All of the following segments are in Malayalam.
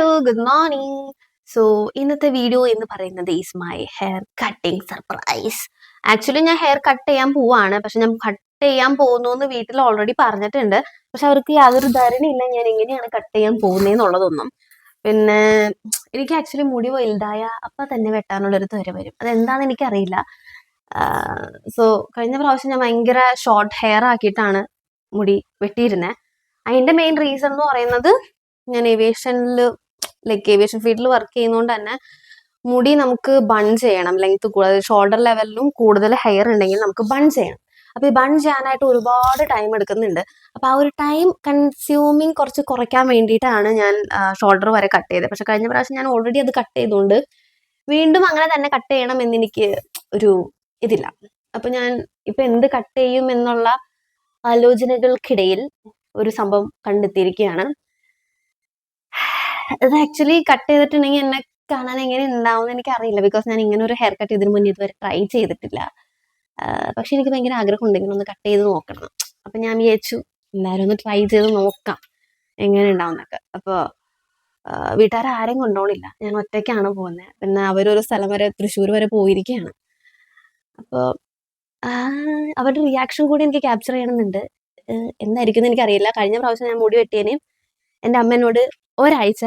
ഹലോ ഗുഡ് മോർണിംഗ് സോ ഇന്നത്തെ വീഡിയോ എന്ന് പറയുന്നത് is my hair cutting surprise actually ഞാൻ ഹെയർ കട്ട് ചെയ്യാൻ പോവാണ്. പക്ഷെ ഞാൻ കട്ട് ചെയ്യാൻ പോകുന്നു എന്ന് വീട്ടിൽ ഓൾറെഡി പറഞ്ഞിട്ടുണ്ട്. പക്ഷെ അവർക്ക് യാതൊരു ധാരണയില്ല ഞാൻ എങ്ങനെയാണ് കട്ട് ചെയ്യാൻ പോകുന്നതെന്നുള്ളതൊന്നും പിന്നെ എനിക്ക് ആക്ച്വലി മുടി വലുതായ അപ്പം തന്നെ വെട്ടാനുള്ളൊരു ത്വര വരും. അതെന്താണെന്ന് എനിക്കറിയില്ല. സോ കഴിഞ്ഞ പ്രാവശ്യം ഞാൻ ഭയങ്കര ഷോർട്ട് ഹെയർ ആക്കിയിട്ടാണ് മുടി വെട്ടിയിരുന്നത് അതിന്റെ മെയിൻ റീസൺ എന്ന് പറയുന്നത് ഞാൻ ഏവിയേഷനിൽ ലൈക്ക് ഏവിയേഷൻ ഫീൽഡിൽ വർക്ക് ചെയ്യുന്നതുകൊണ്ട് തന്നെ മുടി നമുക്ക് ബൺ ചെയ്യണം ലെങ്ത് കൂടുതൽ ഷോൾഡർ ലെവലിലും കൂടുതൽ ഹെയർ ഉണ്ടെങ്കിൽ നമുക്ക് ബൺ ചെയ്യണം. അപ്പൊ ഈ ബൺ ചെയ്യാനായിട്ട് ഒരുപാട് ടൈം എടുക്കുന്നുണ്ട്. അപ്പൊ ആ ഒരു ടൈം കൺസ്യൂമിങ് കുറച്ച് കുറയ്ക്കാൻ വേണ്ടിയിട്ടാണ് ഞാൻ ഷോൾഡർ വരെ കട്ട് ചെയ്തത്. പക്ഷെ കഴിഞ്ഞ പ്രാവശ്യം ഞാൻ ഓൾറെഡി അത് കട്ട് ചെയ്തുകൊണ്ട് വീണ്ടും അങ്ങനെ തന്നെ കട്ട് ചെയ്യണം എന്ന് എനിക്ക് ഒരു ഇതില്ല. അപ്പൊ ഞാൻ ഇപ്പൊ എന്ത് കട്ട് ചെയ്യും എന്നുള്ള ആലോചനകൾക്കിടയിൽ ഒരു സംഭവം കണ്ടെത്തിയിരിക്കുകയാണ്. ഇത് ആക്ച്വലി കട്ട് ചെയ്തിട്ടുണ്ടെങ്കിൽ എന്നെ കാണാൻ എങ്ങനെ ഉണ്ടാവും എനിക്ക് അറിയില്ല ബിക്കോസ് ഞാൻ ഇങ്ങനെ ഒരു ഹെയർ കട്ട് ഇതിനു മുന്നേ ഇതുവരെ ട്രൈ ചെയ്തിട്ടില്ല. പക്ഷെ എനിക്ക് ഭയങ്കര ആഗ്രഹം ഉണ്ടെങ്കിൽ ഒന്ന് കട്ട് ചെയ്ത് നോക്കണം. അപ്പൊ ഞാൻ വിചാരിച്ചു എല്ലാവരും ഒന്ന് ട്രൈ ചെയ്ത് നോക്കാം. എങ്ങനെ ഉണ്ടാവുന്നൊക്കെ. അപ്പോൾ വീട്ടുകാർ ആരെയും കൊണ്ടോണില്ല. ഞാൻ ഒറ്റയ്ക്കാണ് പോകുന്നത് പിന്നെ അവരൊരു സ്ഥലം വരെ തൃശ്ശൂർ വരെ പോയിരിക്കുകയാണ് അപ്പോൾ അവരുടെ റിയാക്ഷൻ കൂടി എനിക്ക് ക്യാപ്ചർ ചെയ്യണമെന്നുണ്ട്. എന്തായിരിക്കും എന്ന് എനിക്കറിയില്ല. കഴിഞ്ഞ പ്രാവശ്യം ഞാൻ മുടി വെട്ടിയതിനെയും എന്റെ അമ്മ എന്നോട് ഒരാഴ്ച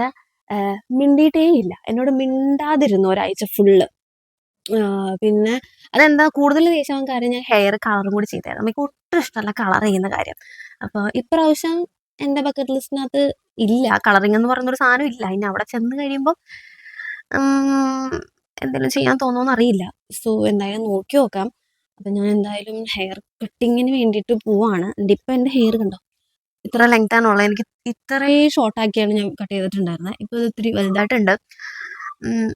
മിണ്ടിയിട്ടേ ഇല്ല. എന്നോട് മിണ്ടാതിരുന്നു ഒരാഴ്ച ഫുള്ള് പിന്നെ അതെന്താ കൂടുതൽ ദേഷ്യം കാര്യം ഞാൻ ഹെയർ കളറും കൂടി ചെയ്തായിരുന്നു നമുക്ക് ഒട്ടും ഇഷ്ടമല്ല കളർ ചെയ്യുന്ന കാര്യം. അപ്പോൾ ഇപ്രാവശ്യം എന്റെ ബക്കറ്റ് ലിസ്റ്റിനകത്ത് ഇല്ല. കളറിങ് എന്ന് പറയുന്നൊരു സാധനം ഇല്ല. ഇനി അവിടെ ചെന്ന് കഴിയുമ്പോൾ എന്തെങ്കിലും ചെയ്യാൻ തോന്നുമെന്ന് അറിയില്ല. സോ എന്തായാലും നോക്കി നോക്കാം. അപ്പം ഞാൻ എന്തായാലും ഹെയർ കട്ടിങ്ങിന് വേണ്ടിയിട്ട് പോവാണ്. ഇപ്പം എന്റെ ഹെയർ കണ്ടോ? ഇത്ര ലെങ്ത് ആണുള്ളത് എനിക്ക് ഇത്രയും ഷോർട്ട് ആക്കിയാണ് ഞാൻ കട്ട് ചെയ്തിട്ടുണ്ടായിരുന്നത്. ഇപ്പോൾ ഇത് ഇത്തിരി വലുതായിട്ടുണ്ട്.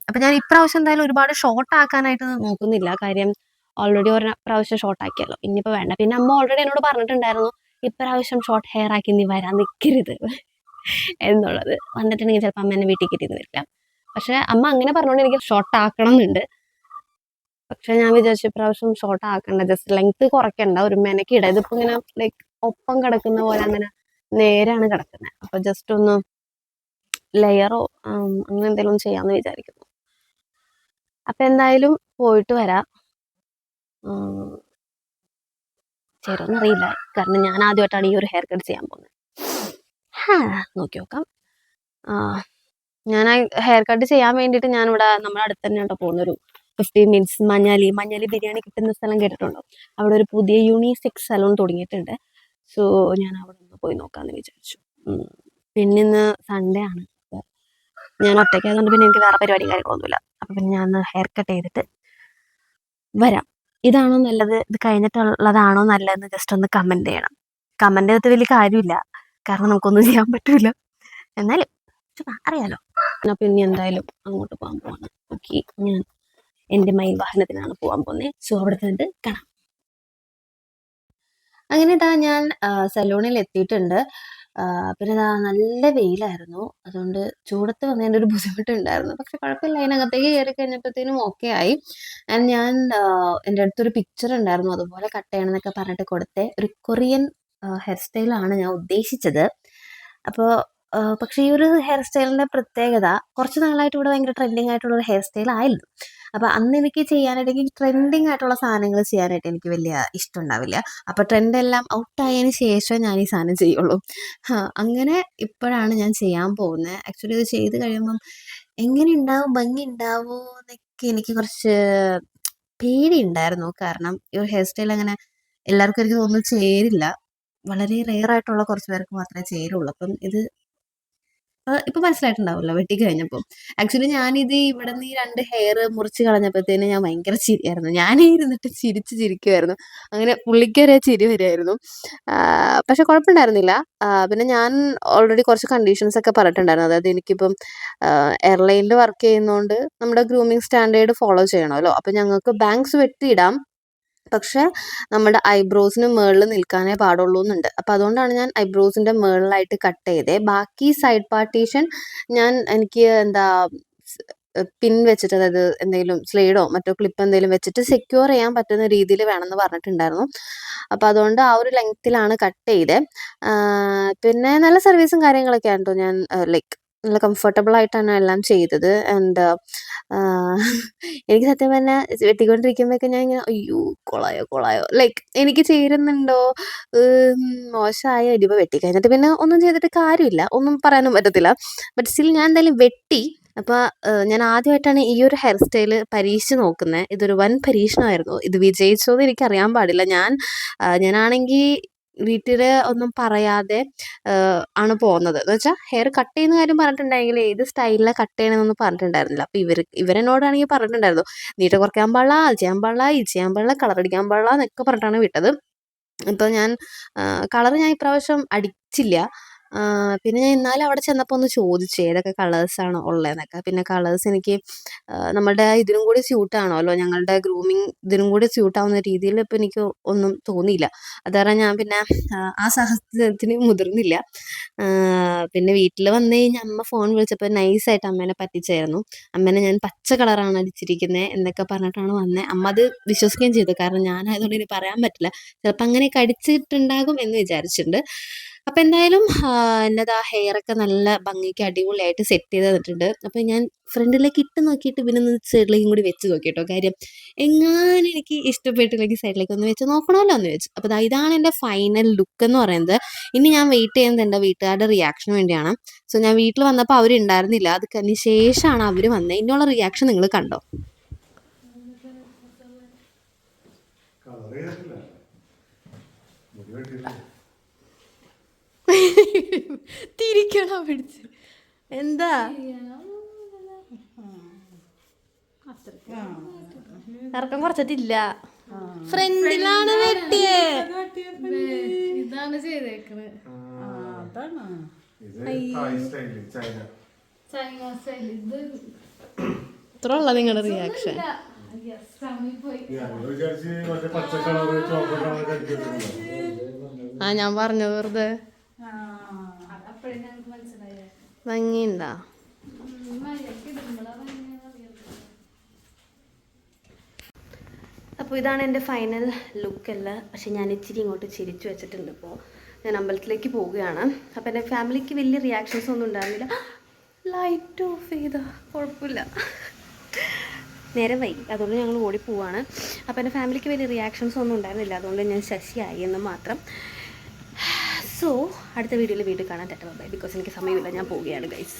അപ്പം ഞാൻ ഇപ്രാവശ്യം എന്തായാലും ഒരുപാട് ഷോർട്ട് ആക്കാനായിട്ട് നോക്കുന്നില്ല. കാര്യം ഓൾറെഡി ഒരു പ്രാവശ്യം ഷോർട്ട് ആക്കിയല്ലോ. ഇനിയിപ്പോൾ വേണ്ട. പിന്നെ അമ്മ ഓൾറെഡി എന്നോട് പറഞ്ഞിട്ടുണ്ടായിരുന്നു ഇപ്രാവശ്യം ഷോർട്ട് ഹെയർ ആക്കി നീ വരാൻ നിൽക്കരുത് എന്നുള്ളത്. വന്നിട്ടുണ്ടെങ്കിൽ ചിലപ്പോൾ അമ്മ എന്നെ വീട്ടിൽ കിട്ടിയെന്ന് വരില്ല പക്ഷെ അമ്മ അങ്ങനെ പറഞ്ഞുകൊണ്ട് എനിക്ക് ഷോർട്ട് ആക്കണം എന്നുണ്ട് പക്ഷെ ഞാൻ വിചാരിച്ച ഇപ്രാവശ്യം ഷോർട്ട് ആക്കണ്ട. ജസ്റ്റ് ലെങ്ത് കുറയ്ക്കണ്ട. ഒരു മെനക്കിട. ഇതിപ്പോ ഇങ്ങനെ ലൈക്ക് ഒപ്പം കിടക്കുന്ന പോലെ അങ്ങനെ നേരാണ് കിടക്കുന്നത് അപ്പൊ ജസ്റ്റ് ഒന്ന് ലെയറോ അങ്ങനെ എന്തെങ്കിലും ചെയ്യാന്ന് വിചാരിക്കുന്നു. അപ്പൊ എന്തായാലും പോയിട്ട് വരാം. ചേരുമെന്നറിയില്ല കാരണം ഞാൻ ആദ്യമായിട്ടാണ് ഈ ഒരു ഹെയർ കട്ട് ചെയ്യാൻ പോകുന്നത് നോക്കി നോക്കാം. ഞാൻ ഹെയർ കട്ട് ചെയ്യാൻ വേണ്ടിയിട്ട് ഞാനിവിടെ നമ്മുടെ അടുത്ത് തന്നെ ഉണ്ടോ പോകുന്നൊരു ഫിഫ്റ്റീൻ മിനിറ്റ്സ് മഞ്ഞാലി മഞ്ഞാലി ബിരിയാണി കിട്ടുന്ന സ്ഥലം കേട്ടിട്ടുണ്ടോ? അവിടെ ഒരു പുതിയ യൂണിസെക്സ് സലൂൺ തുടങ്ങിയിട്ടുണ്ട്. സോ ഞാൻ അവിടെ പോയി നോക്കാമെന്ന് വിചാരിച്ചു. പിന്നെ ഇന്ന് സൺഡേ ആണ്. ഞാൻ ഒറ്റയ്ക്കായതുകൊണ്ട് പിന്നെ എനിക്ക് വേറെ പരിപാടി കാര്യങ്ങളൊന്നുമില്ല. അപ്പം പിന്നെ ഞാൻ ഹെയർ കട്ട് ചെയ്തിട്ട് വരാം. ഇതാണോ നല്ലത്? ഇത് കഴിഞ്ഞിട്ടുള്ളതാണോ നല്ലതെന്ന് ജസ്റ്റ് ഒന്ന് കമന്റ് ചെയ്യണം. കമന്റ് ചെയ്തിട്ട് വലിയ കാര്യമില്ല. കാരണം നമുക്കൊന്നും ചെയ്യാൻ പറ്റൂല. എന്നാലും അറിയാലോ. എന്നാ പിന്നെ എന്തായാലും അങ്ങോട്ട് പോകാൻ പോവാണ്. ഓക്കെ ഞാൻ എന്റെ മയിൽ വാഹനത്തിനാണ് പോവാൻ പോകുന്നത് സോ അവിടെ ചെന്നിട്ട് കാണാം. അങ്ങനെ ഇതാ ഞാൻ സലൂണിൽ എത്തിയിട്ടുണ്ട് പിന്നെ നല്ല വെയിലായിരുന്നു. അതുകൊണ്ട് ചൂടത്ത് വന്നതിന്റെ ഒരു ബുദ്ധിമുട്ടുണ്ടായിരുന്നു. പക്ഷെ കുഴപ്പമില്ല. അതിനകത്തേക്ക് കയറി കഴിഞ്ഞപ്പോഴത്തേനും ഓക്കെ ആയി. ഞാൻ എന്റെ അടുത്തൊരു പിക്ചർ ഉണ്ടായിരുന്നു. അതുപോലെ കട്ട് ചെയ്യണമെന്നൊക്കെ പറഞ്ഞിട്ട് കൊടുത്തേ. ഒരു കൊറിയൻ ഹെയർ സ്റ്റൈലാണ് ഞാൻ ഉദ്ദേശിച്ചത്. അപ്പോൾ പക്ഷേ ഈ ഒരു ഹെയർ സ്റ്റൈലിന്റെ പ്രത്യേകത കുറച്ച് നാളായിട്ട് ഇവിടെ ഭയങ്കര ട്രെൻഡിങ് ആയിട്ടുള്ള ഒരു ഹെയർ സ്റ്റൈൽ ആയിരുന്നു. അപ്പോൾ അന്ന് എനിക്ക് ചെയ്യാനായിട്ട് ട്രെൻഡിങ് ആയിട്ടുള്ള സാധനങ്ങൾ ചെയ്യാനായിട്ട് എനിക്ക് വലിയ ഇഷ്ടം ഉണ്ടാവില്ല എല്ലാം ഔട്ട് ആയതിനു ശേഷം ഞാൻ ഈ സാധനം ചെയ്യുള്ളൂ. അങ്ങനെ ഇപ്പോഴാണ് ഞാൻ ചെയ്യാൻ പോകുന്നത് ആക്ച്വലി ഇത് ചെയ്ത് കഴിയുമ്പം എങ്ങനെ ഉണ്ടാവും ഭംഗി ഉണ്ടാവുമോ എന്നൊക്കെ എനിക്ക് കുറച്ച് പേടി ഉണ്ടായിരുന്നു കാരണം ഈ ഹെയർ സ്റ്റൈൽ അങ്ങനെ എല്ലാവർക്കും എനിക്ക് തോന്നുന്നു ചേരില്ല. വളരെ റെയർ ആയിട്ടുള്ള കുറച്ച് പേർക്ക് മാത്രമേ ചേരുള്ളൂ. അപ്പം ഇത് ഇപ്പൊ മനസ്സിലായിട്ടുണ്ടാവുമല്ലോ വെട്ടി കഴിഞ്ഞപ്പോൾ ആക്ച്വലി ഞാനിത് ഇവിടെ നിന്ന് ഈ രണ്ട് ഹെയർ മുറിച്ച് കളഞ്ഞപ്പോഴത്തേന് ഞാൻ ഭയങ്കര ചിരിയായിരുന്നു. ഞാനേ ഇരുന്നിട്ട് ചിരിച്ച് ചിരിക്കുമായിരുന്നു അങ്ങനെ പുള്ളിക്കൊരു ചിരി വരുമായിരുന്നു പക്ഷെ കുഴപ്പമുണ്ടായിരുന്നില്ല. പിന്നെ ഞാൻ ഓൾറെഡി കുറച്ച് കണ്ടീഷൻസ് ഒക്കെ പറഞ്ഞിട്ടുണ്ടായിരുന്നു. അതായത് എനിക്കിപ്പം എയർലൈനിൽ വർക്ക് ചെയ്യുന്നതുകൊണ്ട് നമ്മുടെ ഗ്രൂമിങ് സ്റ്റാൻഡേർഡ് ഫോളോ ചെയ്യണമല്ലോ. അപ്പം ഞങ്ങൾക്ക് ബാങ്ക്സ് വെട്ടിയിടാം. പക്ഷെ നമ്മുടെ ഐബ്രോസിന് മേളിൽ നിൽക്കാനേ പാടുള്ളൂ എന്നുണ്ട് അപ്പം അതുകൊണ്ടാണ് ഞാൻ ഐബ്രോസിന്റെ മുകളിലായിട്ട് കട്ട് ചെയ്തേ. ബാക്കി സൈഡ് പാർട്ടീഷൻ ഞാൻ എനിക്ക് എന്താ പിൻ വെച്ചിട്ട് അതായത് എന്തെങ്കിലും സ്ലൈഡോ മറ്റോ ക്ലിപ്പ് എന്തെങ്കിലും വെച്ചിട്ട് സെക്യൂർ ചെയ്യാൻ പറ്റുന്ന രീതിയിൽ വേണമെന്ന് പറഞ്ഞിട്ടുണ്ടായിരുന്നു. അപ്പോൾ അതുകൊണ്ട് ആ ഒരു ലെങ്ത്തിലാണ് കട്ട് ചെയ്തത് പിന്നെ നല്ല സർവീസും കാര്യങ്ങളൊക്കെ ആണ് കേട്ടോ ഞാൻ ലൈക്ക് നല്ല കംഫർട്ടബിൾ ആയിട്ടാണ് എല്ലാം ചെയ്തത്. ആൻഡ് എനിക്ക് സത്യം പറഞ്ഞാൽ വെട്ടിക്കൊണ്ടിരിക്കുമ്പോഴൊക്കെ ഞാൻ ഇങ്ങനെ അയ്യോ കൊളായോ കൊളായോ. ലൈക്ക് എനിക്ക് ചേരുന്നുണ്ടോ? മോശമായ? ഇനിയിപ്പോൾ വെട്ടി കഴിഞ്ഞിട്ട് പിന്നെ ഒന്നും ചെയ്തിട്ട് കാര്യമില്ല. ഒന്നും പറയാനും പറ്റത്തില്ല. ബട്ട് സ്റ്റിൽ ഞാൻ എന്തായാലും വെട്ടി. അപ്പോൾ ഞാൻ ആദ്യമായിട്ടാണ് ഈ ഒരു ഹെയർ സ്റ്റൈൽ പരീക്ഷിച്ച് നോക്കുന്നത്. ഇതൊരു വൻ പരീക്ഷണമായിരുന്നു. ഇത് വിജയിച്ചോ എന്ന് എനിക്കറിയാൻ പാടില്ല. ഞാൻ ഞാനാണെങ്കിൽ വീട്ടിൽ ഒന്നും പറയാതെ ആണ് പോകുന്നത്. എന്ന് വെച്ചാൽ ഹെയർ കട്ട് ചെയ്യുന്ന കാര്യം പറഞ്ഞിട്ടുണ്ടെങ്കിൽ ഏത് സ്റ്റൈലിലാണ് കട്ട് ചെയ്യണമെന്നൊന്നും പറഞ്ഞിട്ടുണ്ടായിരുന്നില്ല. അപ്പോൾ ഇവർ ഇവരെന്നോടാണെങ്കിൽ പറഞ്ഞിട്ടുണ്ടായിരുന്നു നീട്ട് കുറയ്ക്കാൻ പാടില്ല അത് ചെയ്യാൻ പാടില്ല ഇത് ചെയ്യാൻ പാടില്ല കളർ അടിക്കാൻ പാടില്ല എന്നൊക്കെ പറഞ്ഞിട്ടാണ് വിട്ടത്. ഇപ്പോൾ ഞാൻ കളർ ഞാൻ ഇപ്രാവശ്യം അടിച്ചില്ല. പിന്നെ ഞാൻ എന്നാലും അവിടെ ചെന്നപ്പോൾ ഒന്ന് ചോദിച്ചു ഏതൊക്കെ കളേഴ്സാണ് ഉള്ളതെന്നൊക്കെ പിന്നെ കളേഴ്സ് എനിക്ക് നമ്മുടെ ഇതിനും കൂടി സ്യൂട്ടാണല്ലോ ഞങ്ങളുടെ ഗ്രൂമിങ് ഇതിനും കൂടി സ്യൂട്ടാവുന്ന രീതിയിൽ ഇപ്പം എനിക്ക് ഒന്നും തോന്നിയില്ല. അത് കാരണം ഞാൻ പിന്നെ ആ, സാഹചര്യത്തിന് മുതിർന്നില്ല. പിന്നെ വീട്ടിൽ വന്നു കഴിഞ്ഞാൽ അമ്മ ഫോൺ വിളിച്ചപ്പോൾ നൈസായിട്ട് അമ്മേനെ പറ്റിച്ചായിരുന്നു. അമ്മേനെ ഞാൻ പച്ച കളറാണ് അടിച്ചിരിക്കുന്നത് എന്നൊക്കെ പറഞ്ഞിട്ടാണ് വന്നത് അമ്മ അത് വിശ്വസിക്കുകയും ചെയ്തു. കാരണം ഞാനായതുകൊണ്ട് ഇനി പറയാൻ പറ്റില്ല. ചിലപ്പോൾ അങ്ങനെയൊക്കെ അടിച്ചിട്ടുണ്ടാകും എന്ന് വിചാരിച്ചിട്ടുണ്ട്. അപ്പോൾ എന്തായാലും എന്നതാ ഹെയറൊക്കെ നല്ല ഭംഗിക്ക് അടിപൊളിയായിട്ട് സെറ്റ് ചെയ്ത് തന്നിട്ടുണ്ട്. അപ്പോൾ ഞാൻ ഫ്രണ്ടിലേക്ക് ഇട്ട് നോക്കിയിട്ട് പിന്നെ ഒന്ന് സൈഡിലേക്കും കൂടി വെച്ച് നോക്കി കേട്ടോ കാര്യം. എങ്ങാനും എനിക്ക് ഇഷ്ടപ്പെട്ടില്ലെങ്കിൽ സൈഡിലേക്ക് ഒന്ന് വെച്ച് നോക്കണമല്ലോ എന്ന് വെച്ചു. അപ്പോൾ ഇതാണ് എന്റെ ഫൈനൽ ലുക്ക് എന്ന് പറയുന്നത്. ഇനി ഞാൻ വെയിറ്റ് ചെയ്യുന്നത് എന്റെ വീട്ടുകാരുടെ റിയാക്ഷന് വേണ്ടിയാണ്. സോ ഞാൻ വീട്ടിൽ വന്നപ്പോൾ അവരുണ്ടായിരുന്നില്ല അത് കഴിഞ്ഞ ശേഷമാണ് അവർ വന്നത് ഇന്നുള്ള റിയാക്ഷൻ നിങ്ങൾ കണ്ടോ? വെട്ടിയിട്ടില്ല. തിരിക്കണം പിടിച്ച് എന്താ? ഇറക്കം കുറച്ചിട്ടില്ല. ഫ്രണ്ടിലാണ് വെട്ടിയേ. ഇതാണ് ചെയ്തേക്കണത് ഇത് Thai style China China style ഇത് ഇത്ര ഉള്ള നിങ്ങളുടെ റിയാക്ഷൻ ആ ഞാൻ പറഞ്ഞത് വെറുതെ. ഭംഗിയുണ്ടാ? അപ്പോൾ ഇതാണ് എന്റെ ഫൈനൽ ലുക്ക് അല്ല. പക്ഷേ ഞാൻ ഇച്ചിരി ഇങ്ങോട്ട് ചിരിച്ചു വെച്ചിട്ടുണ്ട് ഇപ്പോൾ ഞാൻ അമ്പലത്തിലേക്ക് പോവുകയാണ്. അപ്പോൾ എന്റെ ഫാമിലിക്ക് വലിയ റിയാക്ഷൻസ് ഒന്നും ഉണ്ടായിരുന്നില്ല ലൈറ്റ് ഓഫ് ചെയ്ത? കുഴപ്പമില്ല. നേരെ വൈ. അതുകൊണ്ട് ഞങ്ങൾ ഓടിപ്പോവാണ് പോവാണ്. അപ്പോൾ എന്റെ ഫാമിലിക്ക് വലിയ റിയാക്ഷൻസ് ഒന്നും ഉണ്ടായിരുന്നില്ല. അതുകൊണ്ട് ഞാൻ ശശിയായി എന്ന് മാത്രം. സോ അടുത്ത വീഡിയോയിൽ വീട്ടിൽ കാണാൻ തെറ്റ ബൈ ബിക്കോസ് എനിക്ക് സമയമില്ല ഞാൻ പോവുകയാണ് ഗൈസ്